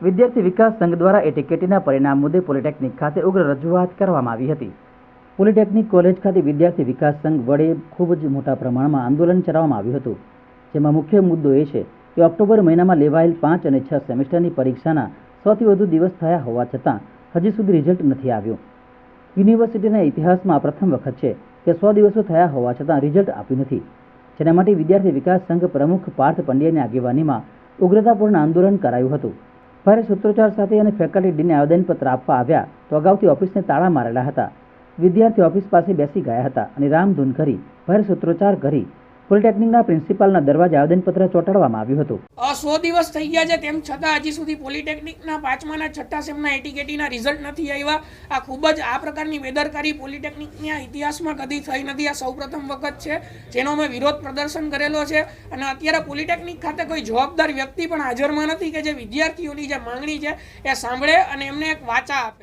વિદ્યાર્થી વિકાસ સંઘ દ્વારા એટીકેટીના પરિણામ મુદ્દે પોલિટેકનિક ખાતે ઉગ્ર રજૂઆત કરવામાં આવી હતી. પોલિટેકનિક કોલેજ ખાતે વિદ્યાર્થી વિકાસ સંઘ વડે ખૂબ જ મોટા પ્રમાણમાં આંદોલન ચલાવવામાં આવ્યું હતું. જેમાં મુખ્ય મુદ્દો એ છે કે ઓક્ટોબર મહિનામાં લેવાયેલ પાંચ અને છ સેમેસ્ટરની પરીક્ષાના સૌથી વધુ દિવસ થયા હોવા છતાં હજી સુધી રિઝલ્ટ નથી આવ્યું. યુનિવર્સિટીના ઇતિહાસમાં પ્રથમ વખત છે કે સો દિવસો થયા હોવા છતાં રિઝલ્ટ આપ્યું નથી. જેના માટે વિદ્યાર્થી વિકાસ સંઘ પ્રમુખ પાર્થ પંડ્યાની આગેવાનીમાં ઉગ્રતાપૂર્ણ આંદોલન કરાયું હતું. ભારે સૂત્રોચ્ચાર સાથે અને ફેકલ્ટી ડીને આવેદનપત્ર આપવા આવ્યા તો અગાઉથી ઓફિસને તાળા મારેલા હતા. વિદ્યાર્થી ઓફિસ પાસે બેસી ગયા હતા અને રામધૂન કરી ભારે સૂત્રોચ્ચાર કરી પોલિટેકનિકના પ્રિન્સિપાલના દરવાજે આવેદનપત્ર ચોંટાડવામાં આવ્યું હતું. સો દિવસ થઈ ગયા છે, તેમ છતાં હજી સુધી પોલિટેકનિકના પાંચમાના, છઠ્ઠા સેમના એટીકેટીના રિઝલ્ટ નથી આવ્યા. આ ખૂબ જ આ પ્રકારની બેદરકારી પોલિટેકનિકના ઇતિહાસમાં કદી થઈ નથી. આ સૌપ્રથમ વખત છે, જેનો મેં વિરોધ પ્રદર્શન કરેલો છે. અને અત્યારે પોલિટેકનિક ખાતે કોઈ જવાબદાર વ્યક્તિ પણ હાજરમાં નથી કે જે વિદ્યાર્થીઓની જે માંગણી છે એ સાંભળે અને એમને એક વાચા આપે.